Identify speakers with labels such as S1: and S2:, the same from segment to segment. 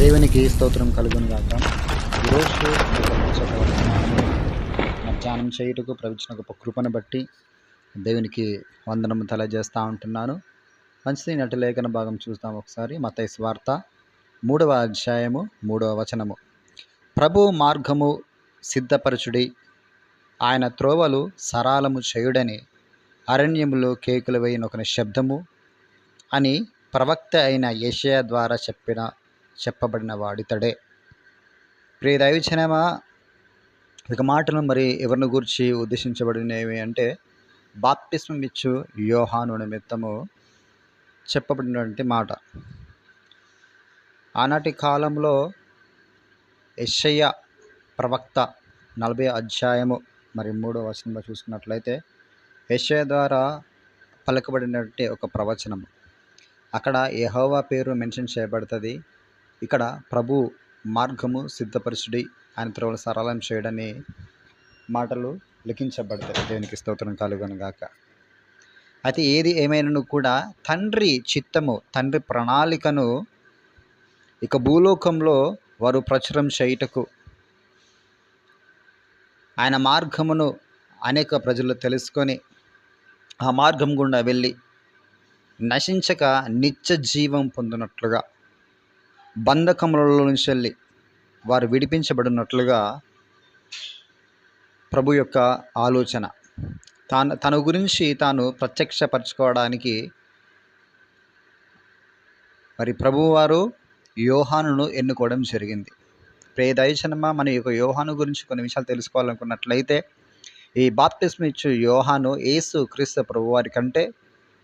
S1: దేవునికి స్తోత్రం కలుగును గాక. ఈరోజు మధ్యాహ్నం చేయుటకు ప్రవచన గొప్ప కృపను బట్టి దేవునికి వందనము తెలియజేస్తూ ఉంటున్నాను. మంచిది నటి లేఖన భాగం చూస్తాం ఒకసారి. మత వార్త మూడవ అధ్యాయము మూడవ వచనము. ప్రభు మార్గము సిద్ధపరచుడి ఆయన త్రోవలు సరాలము చేయుడని అరణ్యములో కేకులు వేయిన ఒక శబ్దము అని ప్రవక్త అయిన ఏషియా ద్వారా చెప్పిన చెప్పబడిన వాడితడే. ప్రియ దైవచనమ ఇక మాటలు మరి ఎవరిని గురించి ఉద్దేశించబడినవి అంటే బాప్తిస్మం ఇచ్చు యోహాను నిమిత్తము చెప్పబడినటువంటి మాట. ఆనాటి కాలంలో యెషయ్య ప్రవక్త నలభై అధ్యాయము మరి మూడో వచనంలో చూసుకున్నట్లయితే యెషయ్య ద్వారా పలకబడినటువంటి ఒక ప్రవచనం అక్కడ యహోవా పేరు మెన్షన్ చేయబడుతుంది. ఇక్కడ ప్రభు మార్గము సిద్ధపరచుడి ఆయన త్రోవలు సరళం చేయడని మాటలు లిఖించబడతాయి. దేవునికి స్తోత్రం కలుగును గాక అయితే ఏది ఏమైనాను కూడా తండ్రి చిత్తము తండ్రి ప్రణాళికను ఇక భూలోకంలో వారు ప్రచురం చేయుటకు ఆయన మార్గమును అనేక ప్రజలు తెలుసుకొని ఆ మార్గం గుండా వెళ్ళి నశించక నిత్య జీవం పొందినట్లుగా బంధకములలో నుంచి వెళ్ళి వారు విడిపించబడినట్లుగా ప్రభు యొక్క ఆలోచన. తాను తన గురించి తాను ప్రత్యక్షపరచుకోవడానికి మరి ప్రభువారు యోహానును ఎన్నుకోవడం జరిగింది. ప్రే దయచనమ మన యొక్క యోహాను గురించి కొన్ని విషయాలు తెలుసుకోవాలనుకున్నట్లయితే ఈ బాప్టిస్మ్ ఇచ్చు యోహాను ఏసు క్రీస్తు ప్రభువారి కంటే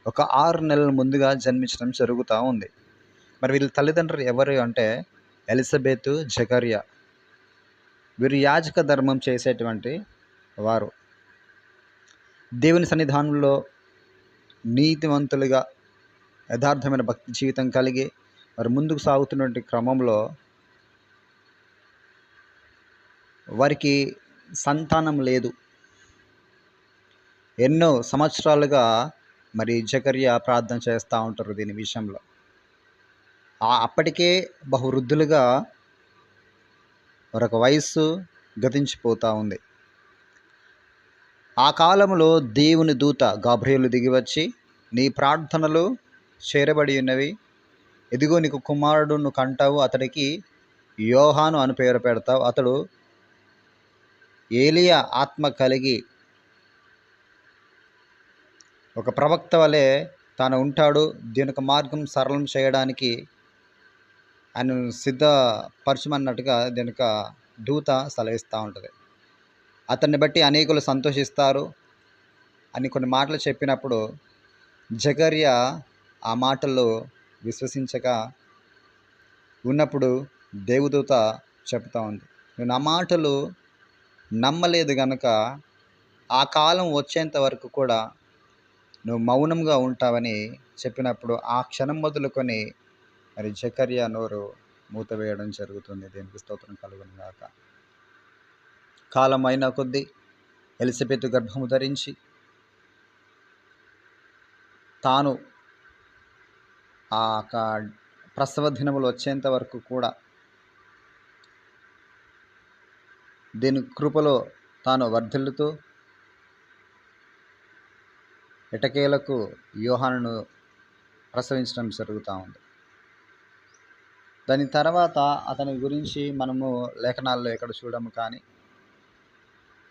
S1: ఒక ఆరు నెలల ముందుగా జన్మించడం జరుగుతూ ఉంది. మరి వీళ్ళ తల్లిదండ్రులు ఎవరు అంటే ఎలిజబెత్ జకరియా. వీరు యాజక ధర్మం చేసేటువంటి వారు. దేవుని సన్నిధానంలో నీతివంతులుగా యథార్థమైన భక్తి జీవితం కలిగి మరి ముందుకు సాగుతున్నటువంటి క్రమంలో వారికి సంతానం లేదు. ఎన్నో సంవత్సరాలుగా మరి జకర్యా ప్రార్థన చేస్తూ ఉంటారు దీని విషయంలో. అప్పటికే బహువృద్ధులుగా మరొక వయస్సు గతించిపోతూ ఉంది. ఆ కాలంలో దేవుని దూత గాబ్రియలు దిగివచ్చి నీ ప్రార్థనలు చేరబడి ఉన్నవి. ఎదిగో నీకు కుమారుడును కంటావు. అతడికి యోహాను అని పేరు పెడతావు. అతడు ఏలియా ఆత్మ కలిగి ఒక ప్రవక్త వలె తాను ఉంటాడు. దీనికి మార్గం సరళం చేయడానికి ఆయన సిద్ధపరచమన్నట్టుగా దీని దూత సెలవిస్తూ ఉంటుంది. అతన్ని బట్టి అనేకులు సంతోషిస్తారు అని కొన్ని మాటలు చెప్పినప్పుడు జగర్య ఆ మాటల్లో విశ్వసించక ఉన్నప్పుడు దేవదూత చెప్తా ఉంది. నువ్వు నా మాటలు నమ్మలేదు గనక ఆ కాలం వచ్చేంత వరకు కూడా నువ్వు మౌనంగా ఉంటావని చెప్పినప్పుడు ఆ క్షణం మొదలుకొని మరి జకర్యా నోరు మూతవేయడం జరుగుతుంది. దీనికి స్తోత్రం కలుగును గాక. కాలం అయిన కొద్దీ ఎలిజబెత్ గర్భము ధరించి తాను ఆ యొక్క ప్రసవ దినములు వచ్చేంత వరకు కూడా దీని కృపలో తాను వర్ధిల్లుతూ ఎటకేలకు యోహానును ప్రసవించడం జరుగుతూ ఉంది. దాని తర్వాత అతని గురించి మనము లేఖనాల్లో ఎక్కడ చూడము కానీ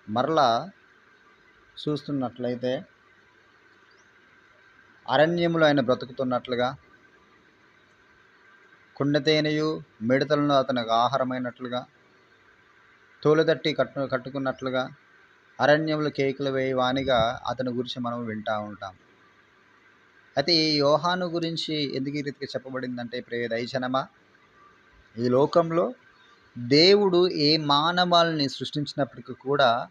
S1: మరలా చూస్తున్నట్లయితే అరణ్యములో ఆయన బ్రతుకుతున్నట్లుగా కుండతేనయు మిడతలను అతనికి ఆహారమైనట్లుగా తోలుదట్టి కట్టు కట్టుకున్నట్లుగా అరణ్యంలో కేకులు వేయవానిగా అతని గురించి మనం వింటూ ఉంటాం. అయితే ఈ యోహాను గురించి ఎందుకు ఈ రీతిగా చెప్పబడిందంటే ప్రియ దైచనమా ఈ లోకంలో దేవుడు ఏ మానవాల్ని సృష్టించినప్పటికీ కూడా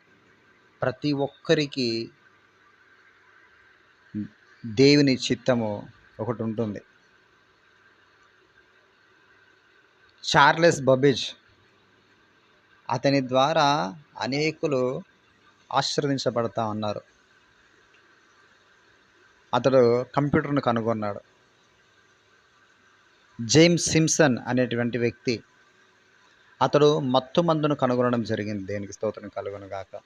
S1: ప్రతి ఒక్కరికి దేవుని చిత్తము ఒకటి ఉంటుంది. చార్లెస్ బబేజ్ అతని ద్వారా అనేకులు ఆశీర్వదించబడతా ఉన్నారు. అతడు కంప్యూటర్ను కనుగొన్నాడు. జేమ్స్ సిమ్సన్ అనేటువంటి వ్యక్తి అతడు మత్తు మందును కనుగొనడం జరిగింది. దేనికి స్తోత్రం కలుగునుగాక.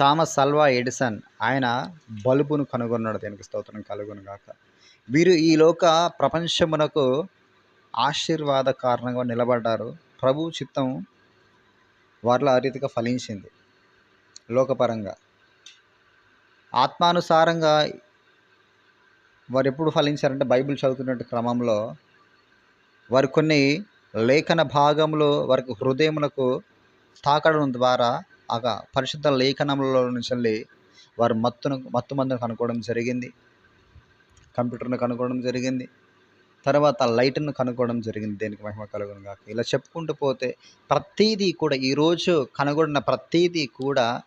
S1: థామస్ అల్వా ఎడిసన్ ఆయన బల్బును కనుగొన్నాడు. దేనికి స్తోత్రం కలుగునుగాక. వీరు ఈ లోక ప్రపంచమునకు ఆశీర్వాద కారణంగా నిలబడ్డారు. ప్రభు చిత్తం వారిలో ఆ రీతిగా ఫలించింది. లోకపరంగా. ఆత్మానుసారంగా వారు ఎప్పుడు ఫలించారంటే బైబిల్ చదువుతున్న క్రమంలో వారు కొన్ని లేఖన భాగంలో వారికి హృదయములకు తాకడం ద్వారా ఆ పరిశుద్ధ లేఖనంలో నుంచి వెళ్ళి వారు మత్తును మత్తు మందును కనుక్కోవడం జరిగింది. కంప్యూటర్ను కనుక్కోవడం జరిగింది. తర్వాత లైట్ను కనుక్కోవడం జరిగింది. దేనికి మహిమ కలుగును కాక ఇలా చెప్పుకుంటూ పోతే ప్రతీదీ కూడా ఈరోజు కనుగొన్న ప్రతీదీ కూడా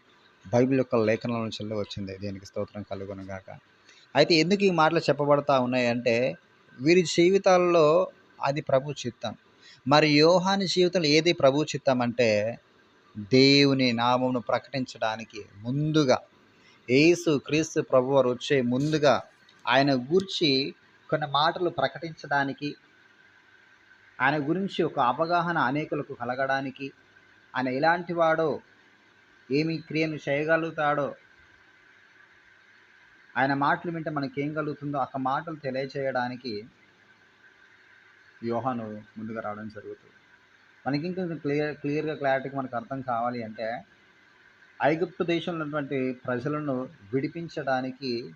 S1: బైబిల్ యొక్క లేఖనాల నుంచి వచ్చింది. దేనికి స్తోత్రం కలుగును గాక. అయితే ఎందుకు ఈ మాటలు చెప్పబడతా ఉన్నాయంటే వీరి జీవితాల్లో అది ప్రభు చిత్తం. మరి యోహాని జీవితంలో ఏది ప్రభు చిత్తం అంటే దేవుని నామమును ప్రకటించడానికి ముందుగా యేసు క్రీస్తు ప్రభు వారు వచ్చే ముందుగా ఆయన గూర్చి కొన్ని మాటలు ప్రకటించడానికి ఆయన గురించి ఒక అవగాహన అనేకులకు కలగడానికి ఆయన ఎలాంటి వాడో ఏమి క్రియను చేయగలుగుతాడో ఆయన మాటలు వింటే మనకేం కలుగుతుందో ఆ మాటలు తెలియచేయడానికి వ్యూహాను ముందుగా రావడం జరుగుతుంది. మనకి ఇంకా క్లియర్ క్లియర్గా క్లారిటీగా మనకు అర్థం కావాలి అంటే ఐగుప్తు దేశంలో ఉన్నటువంటి ప్రజలను విడిపించడానికి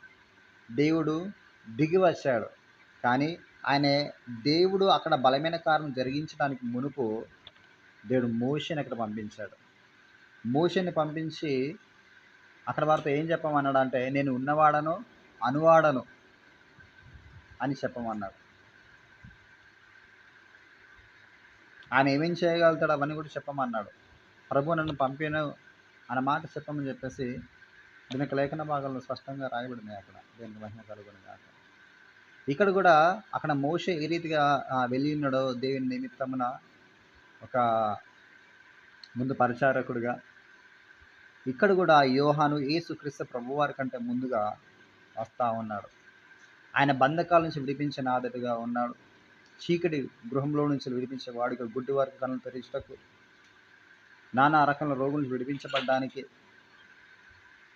S1: దేవుడు దిగి వచ్చాడు. కానీ ఆయన దేవుడు అక్కడ బలమైన కారణం జరిగించడానికి మునుపు దేవుడు మోషని అక్కడ పంపించాడు. మోషని పంపించి అక్కడ వారితో ఏం చెప్పమన్నాడు అంటే నేను ఉన్నవాడను అనువాడను అని చెప్పమన్నాడు. ఆయన ఏమేం చేయగలుగుతాడు అవన్నీ కూడా చెప్పమన్నాడు. ప్రభు నన్ను పంపిను అన్న మాట చెప్పమని చెప్పేసి దీనికి లేఖన భాగంలో స్పష్టంగా రాయబడింది అక్కడ. దీనికి మహిమ కలుగుని కాక ఇక్కడ కూడా అక్కడ మోషే ఏ రీతిగా వెళ్ళి ఉన్నాడో దేవుని నిమిత్తమున ఒక ముందు పరిచారకుడిగా ఇక్కడ కూడా యోహాను యేసుక్రీస్తు ప్రభువారి కంటే ముందుగా వస్తూ ఉన్నాడు. ఆయన బంధకాల నుంచి విడిపించిన ఆదటిగా ఉన్నాడు. చీకటి గృహంలో నుంచి విడిపించే వాడికి గుడ్డి వారికి కన్నులు తెరించటకు నానా రకాల రోగుల నుంచి విడిపించబడ్డానికి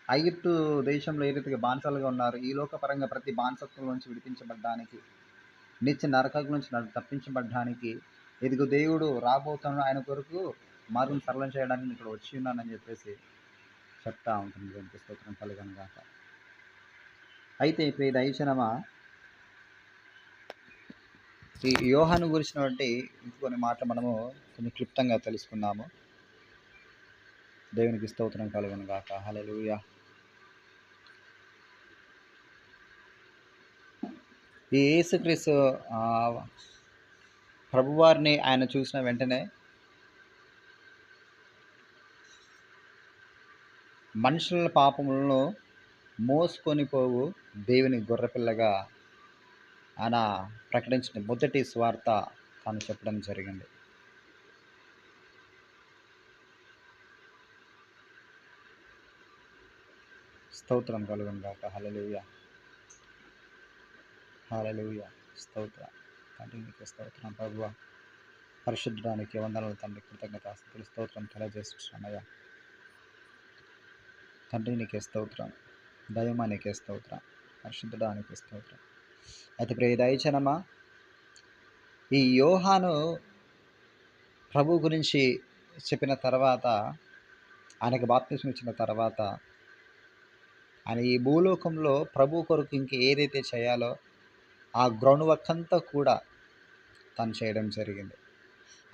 S1: ఐగిప్తు దేశంలో ఏ రీతిగా బానిసలుగా ఉన్నారు? ఈ లోకపరంగా ప్రతి బానిసత్వం నుంచి విడిపించబడ్డానికి నిత్య నరకం నుంచి నన్ను తప్పించబడ్డానికి ఇదిగో దేవుడు రాబోతున్నాడు. ఆయన కొరకు మార్గం సరళం చేయడానికి ఇక్కడ వచ్చి ఉన్నానని చెప్పేసి చెప్తా ఉంటుంది దేవునికి స్తోత్రం కలుగను కాక అయితే ఇప్పుడు ఈ దయచనమా ఈ యోహాను గురించినటువంటి ఇంకొన్ని మాటలు మనము కొన్ని క్లుప్తంగా తెలుసుకుందాము దేవునికి స్తోత్రం కలుగును గాక. హల్లెలూయా. ఈ యేసుక్రీస్తు ప్రభువారిని ఆయన చూసిన వెంటనే మనుషుల పాపములను మోసుకొని పోవు దేవుని గొర్రెపిల్లగా ఆయన ప్రకటించిన మొదటి స్వార్థ తాను చెప్పడం జరిగింది. స్తోత్రం కలుగును గాక. హలలుయ హలలుయ స్తోత్ర. తండ్రి నీకు స్తోత్రం ప్రభు పరిశుద్ధానికి వందనాలు తండ్రి కృతజ్ఞత స్థుతులు స్తోత్రం తెలియజేస్తున్నామయ్యా. తండ్రి నీకే స్తోత్రం దయమా నీకే స్తోత్రం పరిశుద్ధడానికి స్తోత్రం. అయితే ప్రియ దయచనమా ఈ యోహాను ప్రభు గురించి చెప్పిన తర్వాత ఆయనకు బాప్తిసం ఇచ్చిన తర్వాత ఆయన ఈ భూలోకంలో ప్రభు కొరకు ఇంక ఏదైతే చేయాలో ఆ గ్రౌండ్ వర్క్ అంతా కూడా తను చేయడం జరిగింది.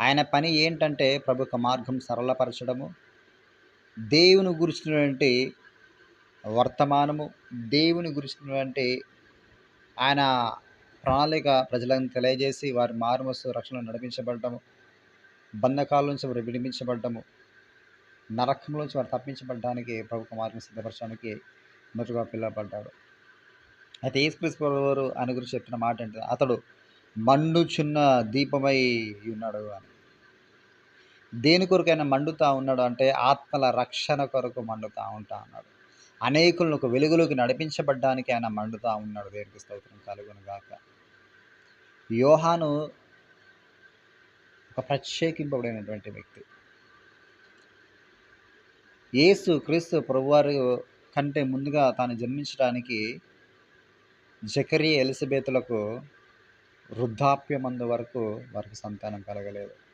S1: ఆయన పని ఏంటంటే ప్రభు మార్గం సరళపరచడము దేవుని గురించినటువంటి వర్తమానము దేవుని గురించినటువంటి ఆయన ప్రణాళిక ప్రజలను తెలియజేసి వారి మారుమస్తు రక్షణ నడిపించబడటము బంధకాల నుంచి వారు విడిపించబడటము నరకంలో నుంచి వారు తప్పించబడడానికి ప్రభు మార్గం సిద్ధపరచడానికి మొదటగా పిల్లబడ్డాడు అయితే యేసుక్రీస్తు వారు ఆయన గురించి చెప్పిన మాట ఏంటంటే అతడు మండుచున్న దీపమై ఉన్నాడు అని. దేని కొరకైనా మండుతా ఉన్నాడు అంటే ఆత్మల రక్షణ కొరకు మండుతా ఉంటా ఉన్నాడు. అనేకులను ఒక వెలుగులోకి నడిపించబడ్డానికి ఆయన మండుతా ఉన్నాడు. దేనికి స్తోత్రం కలుగును గాక యోహాను ఒక ప్రత్యేకింపబడినటువంటి వ్యక్తి. యేసు క్రీస్తు ప్రభువారు కంటే ముందుగా తాను జన్మించడానికి జకరి ఎలిజబెత్లకు వృద్ధాప్యమందు వరకు వారికి సంతానం కలగలేదు.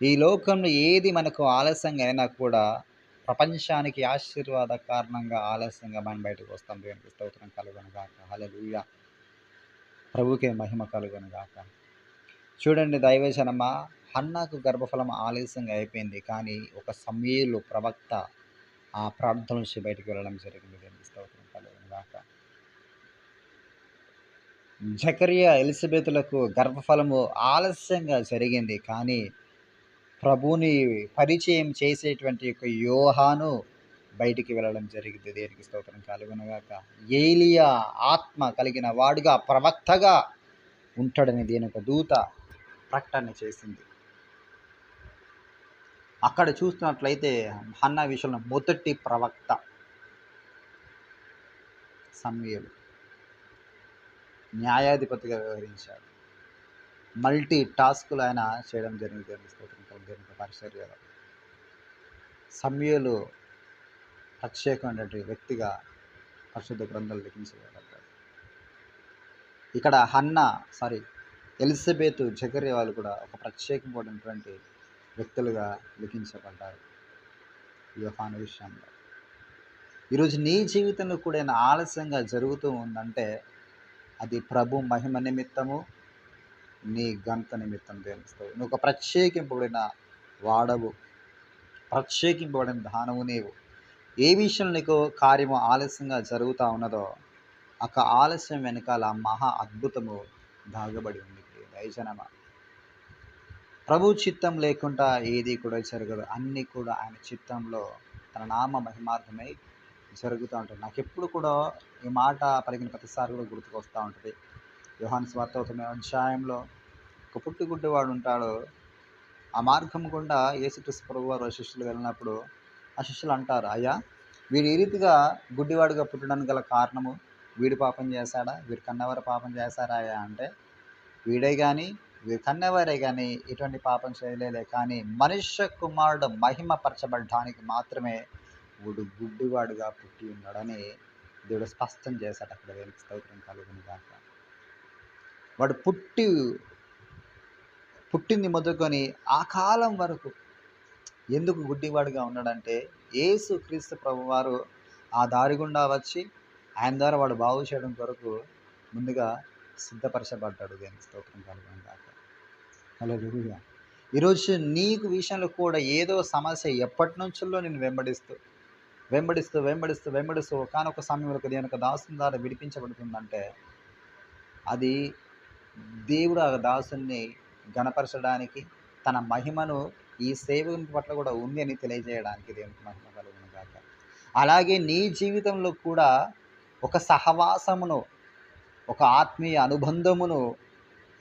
S1: ఈ లోకంలో ఏది మనకు ఆలస్యంగా అయినా కూడా ప్రపంచానికి ఆశీర్వాద కారణంగా ఆలస్యంగా మనం బయటకు వస్తాం. దేవునికి స్తోత్రం కలుగును గాక హల్లెలూయా. ప్రభుకే మహిమ కలుగును గాక చూడండి దైవజనమ హన్నాకు గర్భఫలం ఆలస్యంగా అయిపోయింది. కానీ ఒక సమయంలో ప్రవక్త ఆ ప్రార్థన నుంచి బయటకు వెళ్ళడం జరిగింది. దేవునికి స్తోత్రం కలుగును గాక జకరియా ఎలిజబెత్లకు గర్భఫలము ఆలస్యంగా జరిగింది. కానీ ప్రభుని పరిచయం చేసేటువంటి యొక్క యోహాను బయటికి వెళ్ళడం జరిగింది. దేనికి స్తోత్రం కలుగునగాక. ఏలియా ఆత్మ కలిగిన వాడుగా ప్రవక్తగా ఉంటాడని దీని ఒక దూత ప్రకటన చేసింది. అక్కడ చూస్తున్నట్లయితే హన్నా విషయంలో మొదటి ప్రవక్త సమయలు. న్యాయాధిపతిగా వ్యవహరించాడు. మల్టీ టాస్కులు ఆయన చేయడం జరిగింది. దేవుని స్తోత్రం పరిచర్యలో సమయలు ప్రత్యేకమైనటువంటి వ్యక్తిగా పరిశుద్ధ గ్రంథాలు లిఖించబడ్డారు. ఇక్కడ హన్న సారీ ఎలిజబెత్ జకర్య వాళ్ళు కూడా ఒక ప్రత్యేకమైనటువంటి వ్యక్తులుగా లిఖించబడ్డారు యోహాను విషయంలో. ఈరోజు నీ జీవితంలో కూడా ఆలస్యంగా జరుగుతూ ఉందంటే అది ప్రభు మహిమ నిమిత్తము నీ గంత నిమిత్తం దేనిస్తావు నువ్వు ఒక ప్రత్యేకింపబడిన వాడవు. ప్రత్యేకింపబడిన దానవు నీవు. ఏ విషయంలో నీకు కార్యము ఆలస్యంగా జరుగుతూ ఉన్నదో ఒక ఆలస్యం వెనకాల మహా అద్భుతము దాగబడి ఉంది. దయజనమ ప్రభు చిత్తం లేకుండా ఏది కూడా జరగదు. అన్నీ కూడా ఆయన చిత్తంలో తన నామ మహిమార్థమై జరుగుతూ ఉంటుంది. నాకు ఎప్పుడు కూడా ఈ మాట పలికిన ప్రతిసారి కూడా గుర్తుకొస్తూ ఉంటుంది. యోహాన్ స్వార్థ తొమ్మిదవ అధ్యాయంలో ఒక పుట్టుగుడ్డివాడు ఉంటాడు. ఆ మార్గం గుండా యేసుక్రీస్తు ప్రభు వారు శిష్యులు వెళ్ళినప్పుడు ఆ శిష్యులు అంటారు అయ్యా వీడు ఈ రీతిగా గుడ్డివాడుగా పుట్టడానికి గల కారణము వీడు పాపం చేశాడా? వీడు కన్నవారు పాపం చేశారా అయ్యా? అంటే వీడే కానీ వీడు కన్నవారే కానీ ఎటువంటి పాపం చేయలేలే. కానీ మనుష్య కుమారుడు మహిమపరచబడడానికి మాత్రమే వీడు గుడ్డివాడుగా పుట్టి ఉన్నాడని దేవుడు స్పష్టం చేశాడు. అక్కడ దేవునికి స్తోత్రం కలుగును కాక వాడు పుట్టి పుట్టింది మొదలుకొని ఆ కాలం వరకు ఎందుకు గుడ్డివాడుగా ఉన్నాడంటే యేసు క్రీస్తు ప్రభు వారు ఆ దారి గుండా వచ్చి ఆయన ద్వారా వాడు బాగు చేయడం కొరకు ముందుగా సిద్ధపరచబడ్డాడు. దేని స్తోత్రం కలుగును ఈరోజు నీకు విషయంలో కూడా ఏదో సమస్య ఎప్పటి నుంచో నేను వెంబడిస్తూ వెంబడిస్తూ వెంబడిస్తూ వెంబడిస్తూ ఒకనొక సమయంలో దేని యొక్క దాసుని ద్వారా విడిపించబడుతుందంటే అది దేవుడు ఆ దాసుని గణపరచడానికి తన మహిమను ఈ సేవకుని పట్ల కూడా ఉంది అని తెలియజేయడానికి దేవునికి మహిమ కలుగును కాక అలాగే నీ జీవితంలో కూడా ఒక సహవాసమును ఒక ఆత్మీయ అనుబంధమును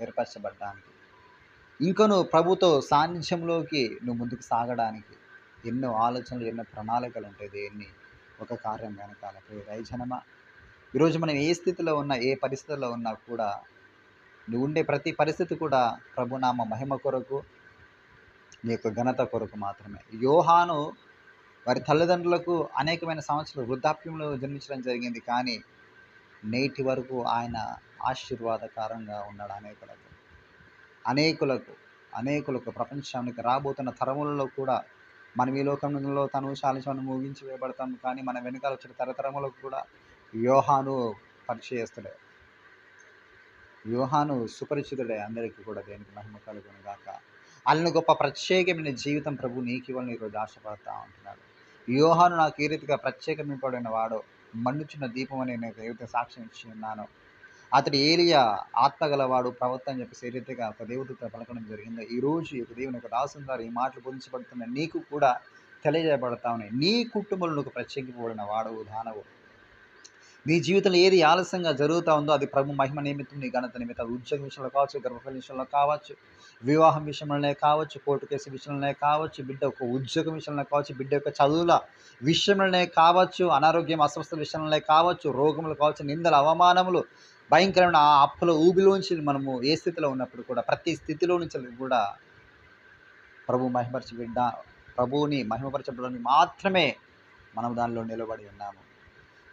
S1: ఏర్పరచబడ్డానికి. ఇంకను ప్రభుతో సాన్నిధ్యంలోకి నువ్వు ముందుకు సాగడానికి ఎన్నో ఆలోచనలు ఎన్నో ప్రణాళికలు ఉంటాయి దేన్ని ఒక కార్యం వెనకాల. రైజనమా ఈరోజు మనం ఏ స్థితిలో ఉన్నా ఏ పరిస్థితుల్లో ఉన్నా కూడా నువ్వు ఉండే ప్రతి పరిస్థితి కూడా ప్రభునామ మహిమ కొరకు నీ యొక్క ఘనత కొరకు మాత్రమే. యోహాను వారి తల్లిదండ్రులకు అనేకమైన సంవత్సరాలు వృద్ధాప్యంలో జన్మించడం జరిగింది కానీ నేటి వరకు ఆయన ఆశీర్వాదకారంగా ఉన్నాడు అనేకులకు. అనేకులకు అనేకులకు ప్రపంచానికి రాబోతున్న తరములలో కూడా మనం ఈ లోకంలో తను శాలించమని ముగించి వేయబడతాం కానీ మన వెనకాల వచ్చిన తరతరములకు కూడా వ్యూహాను పరిచయస్తుడే. యోహాను సుపరిచితుడే అందరికీ కూడా దేనికి మహిమ కలుగును గాక. అల్లని గొప్ప ప్రత్యేకమైన జీవితం ప్రభు నీకు ఇవ్వాలని ఈరోజు ఆశపడతా ఉంటున్నాడు. యోహాను నాకు ఈ రీతిగా ప్రత్యేకమైనపడిన వాడు మండుచున్న దీపం అని నేను దేవుడితో సాక్ష్యం ఇచ్చి ఉన్నాను. అతడు ఏలియా ఆత్మగలవాడు ప్రవర్తన అని చెప్పేసి ఏ రీతిగా ఒక దేవుడితో పలకడం జరిగిందో. ఈరోజు ఒక ఈ యొక్క దేవుని యొక్క దాసుని ద్వారా ఈ మాటలు బోధించబడుతున్న నీకు కూడా తెలియజేయబడతా ఉన్నాయి. నీ కుటుంబంలో నువ్వు ప్రత్యేకింపబడిన వాడవు దానవు. నీ జీవితంలో ఏది ఆలస్యంగా జరుగుతూ ఉందో అది ప్రభు మహిమ నిమిత్తం నీ ఘనత నిమిత్తం అది ఉద్యోగం విషయంలో కావచ్చు గర్భఫల విషయంలో కావచ్చు వివాహం విషయంలోనే కావచ్చు కోర్టు కేసు విషయంలోనే కావచ్చు బిడ్డ యొక్క ఉద్యోగం విషయంలో కావచ్చు బిడ్డ యొక్క చదువుల విషయంలోనే కావచ్చు అనారోగ్యం అస్వస్థ విషయంలోనే కావచ్చు రోగములు కావచ్చు నిందల అవమానములు భయంకరమైన ఆ అప్పుల ఊబిలోంచి మనము ఏ స్థితిలో ఉన్నప్పుడు కూడా ప్రతి స్థితిలో నుంచి కూడా ప్రభు మహిమపరచబడ్డ ప్రభువుని మహిమపరచబడని మాత్రమే మనం దానిలో నిలబడి ఉన్నాము.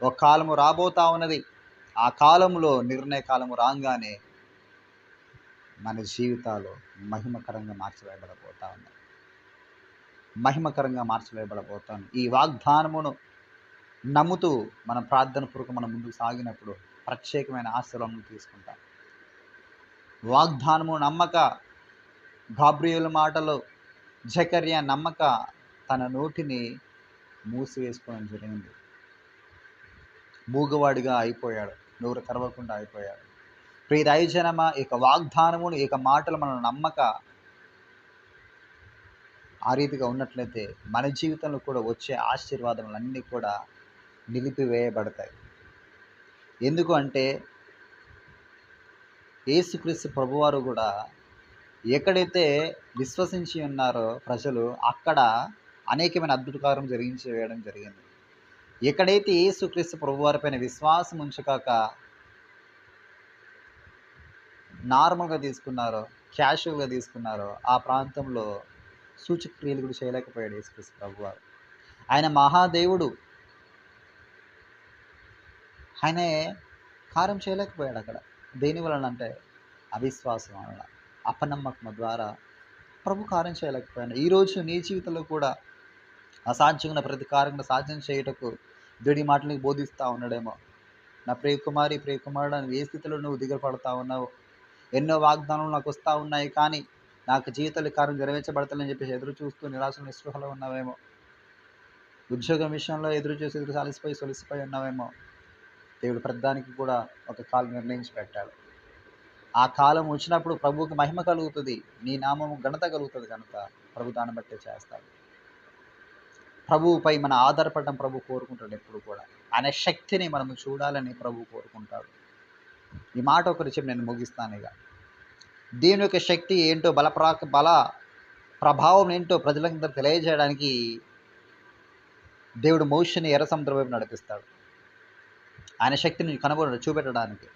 S1: ఒక కాలము రాబోతా ఉన్నది. ఆ కాలంలో నిర్ణయ కాలము రాగానే మన జీవితాలు మహిమకరంగా మార్చివేయబడబోతా ఉన్నాయి. మహిమకరంగా మార్చివేయబడబోతాను. ఈ వాగ్దానమును నమ్ముతూ మన ప్రార్థన పూర్వక మనం ముందుకు సాగినప్పుడు ప్రత్యేకమైన ఆశీర్వాదం తీసుకుంటాం. వాగ్దానము నమ్మక గాబ్రియుల మాటలు జకర్య నమ్మక తన నోటిని మూసివేసుకోవడం జరిగింది. మూగవాడిగా అయిపోయాడు నోరు కరవకుండా అయిపోయాడు. ప్రియ దైవజనమ ఇక వాగ్దానమును ఇక మాటలు మనం నమ్మక ఆ రీతిగా ఉన్నట్లయితే మన జీవితంలో కూడా వచ్చే ఆశీర్వాదములన్నీ కూడా నిలిపివేయబడతాయి. ఎందుకు అంటే ఏసుక్రీస్తు ప్రభువారు కూడా ఎక్కడైతే విశ్వసించి ఉన్నారో ప్రజలు అక్కడ అనేకమైన అద్భుతకారం జరిగించి వేయడం జరిగింది. ఎక్కడైతే యేసుక్రీస్తు ప్రభువారిపైన విశ్వాసం ఉంచకాక నార్మల్గా తీసుకున్నారో క్యాషువల్గా తీసుకున్నారో ఆ ప్రాంతంలో సూచక్రియలు కూడా చేయలేకపోయాడు యేసుక్రీస్తు ప్రభువారు. ఆయన మహాదేవుడు. ఆయనే కార్యం చేయలేకపోయాడు అక్కడ. దేని వలన అంటే అవిశ్వాసం వలన అపనమ్మకం ద్వారా ప్రభు కార్యం చేయలేకపోయాడు. ఈరోజు నీ జీవితంలో కూడా అసాధ్యంగా ప్రతి సాధ్యం చేయుటకు దేవుడి మాటలకి బోధిస్తూ ఉన్నాడేమో. నా ప్రియకుమారి కుమారి అని ఏ స్థితిలో నువ్వు దిగపడతా ఉన్నావు? ఎన్నో వాగ్దానాలు నాకు వస్తూ ఉన్నాయి కానీ నాకు జీవితాలు కార్యం నెరవేర్చబడతానని చెప్పేసి ఎదురు చూస్తూ నిరాశ నిస్పృహలో ఉన్నావేమో? ఉద్యోగం విషయంలో ఎదురు చూసి ఎదురు సాలిసిపోయి సొలిసిపోయి ఉన్నావేమో? దేవుడు ప్రతిదానికి కూడా ఒక కాలం నిర్ణయించి పెట్టాడు. ఆ కాలం వచ్చినప్పుడు ప్రభువుకి మహిమ కలుగుతుంది. నీ నామము ఘనత కలుగుతుంది కనుక ప్రభు దాన్ని బట్టే చేస్తాడు. ప్రభువుపై మన ఆధారపడడం ప్రభు కోరుకుంటాడు ఎప్పుడు కూడా. ఆయన శక్తిని మనము చూడాలని ప్రభు కోరుకుంటాడు. ఈ మాట ఒక చెప్పి నేను ముగిస్తాను ఇక. దేవుని యొక్క శక్తి ఏంటో బల బల ప్రభావం ఏంటో ప్రజలందరూ తెలియజేయడానికి దేవుడు మోషని ఎర్ర సముద్రం వైపు నడిపిస్తాడు. ఆయన శక్తిని కనుగొన చూపెట్టడానికి.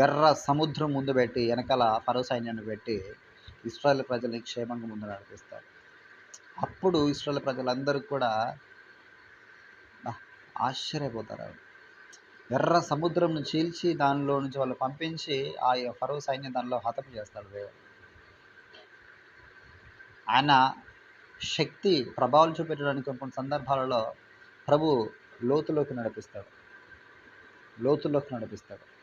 S1: ఎర్ర సముద్రం ముందు పెట్టి వెనకాల పరవ సైన్యాన్ని పెట్టి ఇస్రాయల్ ప్రజల్ని క్షేమంగా ముందు నడిపిస్తాడు. అప్పుడు ఇస్రాయల్ ప్రజలందరూ కూడా ఆశ్చర్యపోతారు. ఎర్ర సముద్రం చీల్చి దానిలో నుంచి వాళ్ళు పంపించి ఆ ఫరో సైన్యం దానిలో హతపు చేస్తాడు దేవుడు. ఆయన శక్తి ప్రభావం చూపెట్టడానికి కొన్ని సందర్భాలలో ప్రభు లోతులోకి నడిపిస్తాడు. లోతుల్లోకి నడిపిస్తాడు.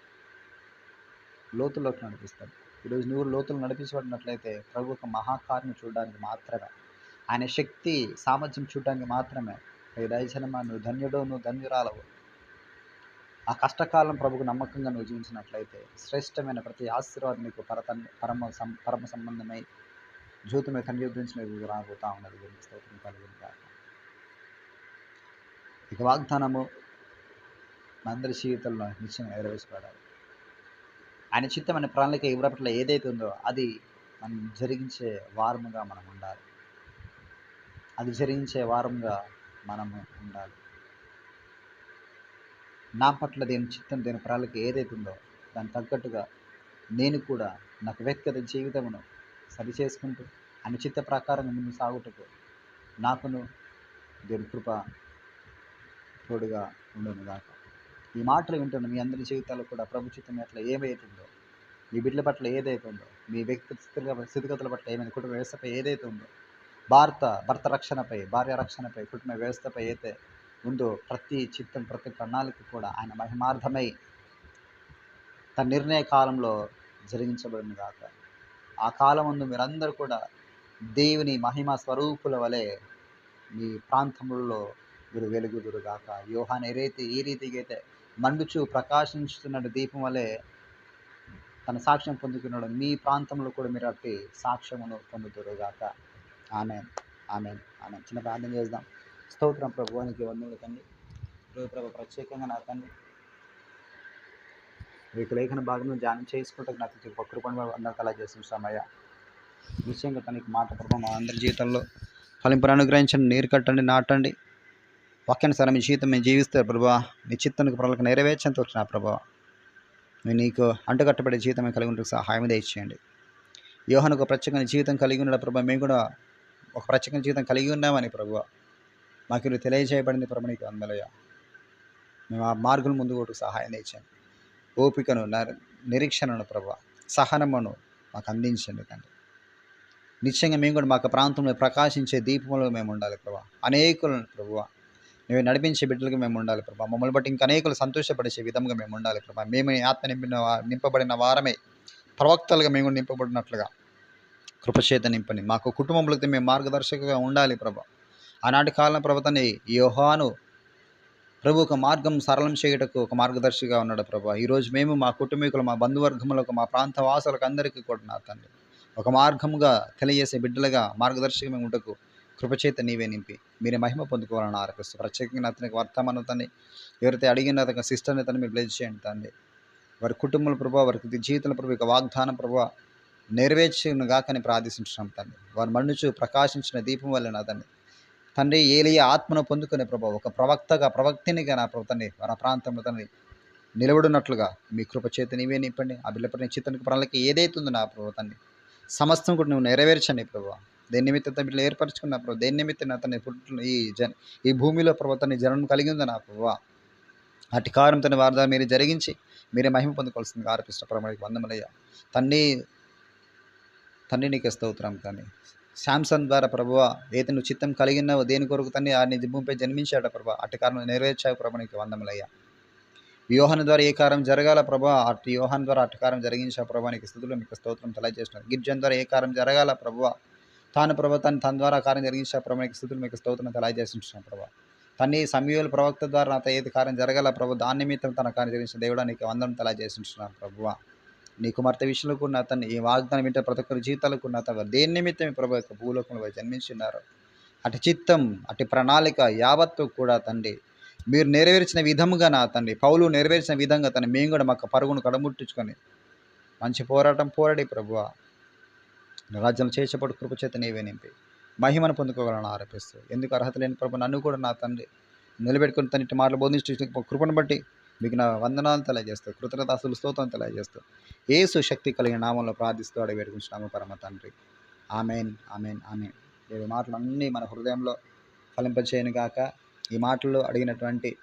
S1: లోతులోకి నడిపిస్తాడు. ఈరోజు నువ్వు లోతులు నడిపించబడినట్లయితే ప్రభు ఒక మహాకార్యం చూడడానికి మాత్రమే. ఆయన శక్తి సామర్థ్యం చూడడానికి మాత్రమే. ఏ దయచనమా నువ్వు ధన్యుడో నువ్వు ధన్యురాలవు. ఆ కష్టకాలం ప్రభుకు నమ్మకంగా నువ్వు జీవించినట్లయితే శ్రేష్టమైన ప్రతి ఆశీర్వాదం నీకు పరతన్ పరమ సం పరమ సంబంధమై జీవితమే కన్యుద్ధించినది రాబోతా ఉన్నది. గురించి స్తోత్రం కలిగింది కాక ఇక వాగ్దానము మనందరి జీవితంలో నిశ్చయంగా నెరవేర్చబడాలి. ఆయన చిత్తమైన ప్రణాళిక ఇవ్వటంలో ఏదైతే ఉందో అది మనం జరిగించే వారముగా మనం ఉండాలి. అనుసరించే వారంగా మనము ఉండాలి. నా పట్ల దేని చిత్తం దేని ప్రాణాలకు ఏదైతే ఉందో దానికి తగ్గట్టుగా నేను కూడా నాకు వ్యక్తిగత జీవితమును సరి చేసుకుంటూ చిత్త ప్రకారంగా ముందు సాగుటకు నాకును దేని కృప తోడుగా ఉండను దాకా ఈ మాటలు వింటున్న మీ అందరి జీవితాల్లో కూడా ప్రభుత్వం చిత్తం ఎట్లా ఏమైతుందో మీ బిడ్డల పట్ల ఏదైతే ఉందో మీ వ్యక్తి స్థితిగతుల పట్ల ఏమైంది కుటుంబ వ్యవస్థపై ఏదైతే ఉందో భారత భర్త రక్షణపై భార్య రక్షణపై కుటుంబ వ్యవస్థపై అయితే ఉందో ప్రతి చిత్తం ప్రతి ప్రణాళిక కూడా ఆయన మహిమార్థమై తన నిర్ణయ కాలంలో జరిగించబడింది కాక. ఆ కాలం ముందు మీరందరూ కూడా దేవుని మహిమ స్వరూపుల వలె మీ ప్రాంతములలో మీరు వెలుగుదురు గాక. యోహాన్ ఏ రీతి ఏ రీతిగా అయితే మండుచు ప్రకాశించుతున్న దీపం వలె తన సాక్ష్యం పొందుకున్నాడు. మీ ప్రాంతంలో కూడా మీరు అట్టి సాక్ష్యమును పొందుతురుగాక ఆమె ఆమె ఆమె చిన్న ప్రార్థన చేద్దాం. స్తోత్రం ప్రభువానికి వందలు తండ్రి. రోజు ప్రభు ప్రత్యేకంగా నా తండ్రి. మీకు లేఖన భాగంలో ధ్యానం చేసుకుంటే నాకు ఒక కృపణ అందరికి అలా చేసిన సమయ నిశ్చయంగా తనకి మాట ప్రభావం మా అందరి జీవితంలో ఫలింపును అనుగ్రహించండి నీరు కట్టండి నాటండి. వాక్యానుసారం మీ జీవితం మేము జీవిస్తే ప్రభా మీ చిత్తానికి ప్రభావం నెరవేర్చేంత వచ్చిన ప్రభావ మేము నీకు అంటుకట్టబడే జీవితం కలిగి ఉంటే సహాయం దయచేయండి. యోహనకు ఒక ప్రత్యేకమైన జీవితం కలిగి ఉన్న ప్రభావ మేము కూడా ఒక ప్రత్యేక జీవితం కలిగి ఉన్నామని ప్రభు మాకు ఇది తెలియజేయబడింది ప్రభు నీకు అందలయ్య మేము ఆ మార్గం ముందు కూడా సహాయం తెచ్చాను ఓపికను నిరీక్షణను ప్రభు సహనమును మాకు అందించండి తండ్రి. నిశ్చయంగా మేము కూడా మాకు ప్రాంతంలో ప్రకాశించే దీపంలో మేము ఉండాలి ప్రభా. అనేకులను ప్రభువ మేము నడిపించే బిడ్డలకు మేము ఉండాలి ప్రభా. మమ్మల్ని బట్టి ఇంకా అనేకులు సంతోషపరిచే విధంగా మేము ఉండాలి ప్రభా. మేము ఆత్మ నింపిన నింపబడిన వారమే ప్రవక్తలుగా మేము కూడా నింపబడినట్లుగా. కృపచేత నింపని మాకు కుటుంబంలోకి మేము మార్గదర్శకగా ఉండాలి ప్రభా. ఆనాటి కాలం ప్రభుత్వాన్ని యోహాను ప్రభు ఒక మార్గం సరళం చేయుటకు ఒక మార్గదర్శిగా ఉన్నాడు ప్రభా. ఈరోజు మేము మా కుటుంబీకులు మా బంధువర్గములకు మా ప్రాంత వాసులకు అందరికీ కూడా నా తండ్రి. ఒక మార్గముగా తెలియజేసే బిడ్డలుగా మార్గదర్శకమే ఉంటకు కృపచేత నీవే నింపి. మీరే మహిమ పొందుకోవాలని ఆరపిస్తూ ప్రత్యేకంగా అతనికి వర్తమానం తండ్రి ఎవరైతే అడిగిన అతని సిస్టర్ని తను మీరు బ్లెజ్ చేయండి తండ్రి. వారి కుటుంబాల ప్రభావ వారికి జీవితంలో ప్రభు ఒక వాగ్దానం ప్రభావ నెరవేర్చును గాకని ప్రార్థించడం తండ్రి. వారు మన్నుచు ప్రకాశించిన దీపం వల్ల నా తండ్రి. తండ్రి ఏలియ ఆత్మను పొందుకునే ప్రభావ ఒక ప్రవక్తగా ప్రవక్తినిగా నా ప్రభు తండ్రి వారి ప్రాంతంలో తండ్రి నిలబడినట్లుగా మీ కృప చేత నీవే నింపండి. ఆ బిల్లపడిన చిత్తానికి ప్రణాళిక ఏదైతుందో నా ప్రభు తండ్రి సమస్తం కూడా నువ్వు నెరవేర్చండి ప్రభు. దేని నిమిత్తం బిడ్డలు ఏర్పరచుకున్న ప్రభు దేని నిమిత్తం అతని పుట్టిన ఈ జన్ ఈ భూమిలో ప్రభు తన జనం కలిగి ఉంది నా ప్రభు. అటు కారం వారి ద్వారా మీరు జరిగించి మీరే మహిమ పొందుకోవాల్సింది ఆరోపిస్తున్న ప్రభు వందములయ్య తన్ని తండ్రి నీకు స్తోత్రం కానీ. శాంసన్ ద్వారా ప్రభువ ఏది నువ్వు చిత్తం కలిగినావో దేని కొరకు తండ్రి ఆ నీ భూమిపై జన్మించాడ ప్రభా అటు కారణం నెరవేర్చావు ప్రభా నీకు వందములయ్యా. యోహాను ద్వారా ఏ కారం జరగాల ప్రభా అటు యోహాన్ ద్వారా అటు కారం జరిగించా ప్రభా నీకు స్థుతులు మీకు స్తోత్రం తెలియజేస్తున్నాను గిర్జన్ ద్వారా ఏ కారం జరగాల ప్రభు తాను ప్రభా తను తన ద్వారా కార్యం జరిగించా ప్రభా నీకు స్థుతులు మీకు స్తోత్రం తెలియజేస్తున్నాను ప్రభా. తన్ని సమయోల ప్రవక్త ద్వారా నాతో ఏది కార్యం జరగాల ప్రభు దాని నిమిత్తం తన కార్యం జరిగించిన దేవుడా నీకు వందనం తెలియజేస్తున్నాను ప్రభువా నీ కుమార్తె విషయంలో కూడా అతన్ని ఈ వాగ్దానం ఏంటో ప్రతి ఒక్కరి జీవితాలకు ఉన్న అతను దేని నిమిత్తం ప్రభు యొక్క భూలోకంలో జన్మించున్నారు అటు చిత్తం అటు ప్రణాళిక యావత్తు కూడా తండ్రి. మీరు నెరవేర్చిన విధముగా నా తండ్రి పౌలు నెరవేర్చిన విధంగా తను మేము కూడా మాకు పరుగును కడముట్టించుకొని మంచి పోరాటం పోరాడి ప్రభువ. రాజ్యం చేసేపటి కృపచేత నీవే నింపి. మహిమను పొందుకోగలను ఆరోపిస్తూ. ఎందుకు అర్హత లేని ప్రభు నన్ను కూడా నా తండ్రి నిలబెట్టుకుని తన మాటలు బోధించు కృపను బట్టి మీకు నా వందనాలు తెలియజేస్తూ కృతజ్ఞతాసులు స్తోత్రం తెలియజేస్తూ ఏసు శక్తి కలిగిన నామంలో ప్రార్థిస్తూ అడిగి వేడుకుంటున్నాము పరమ తండ్రి. Amen amen amen. ఈ మాటలన్నీ మన హృదయంలో ఫలింపచేయను గాక. ఈ మాటలు అడిగినటువంటి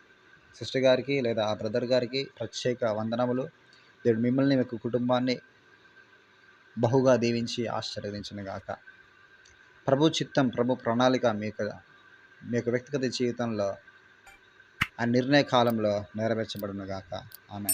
S1: సిస్టర్ గారికి లేదా ఆ బ్రదర్ గారికి ప్రత్యేక వందనములు. దేవుడు మిమ్మల్ని మీకు కుటుంబాన్ని బహుగా దీవించి ఆశీర్వదించిన గాక. ప్రభు చిత్తం ప్రభు ప్రణాళిక మీ యొక్క మీ యొక్క వ్యక్తిగత జీవితంలో ఆ నిర్ణయ కాలంలో నెరవేర్చబడును గాక ఆమె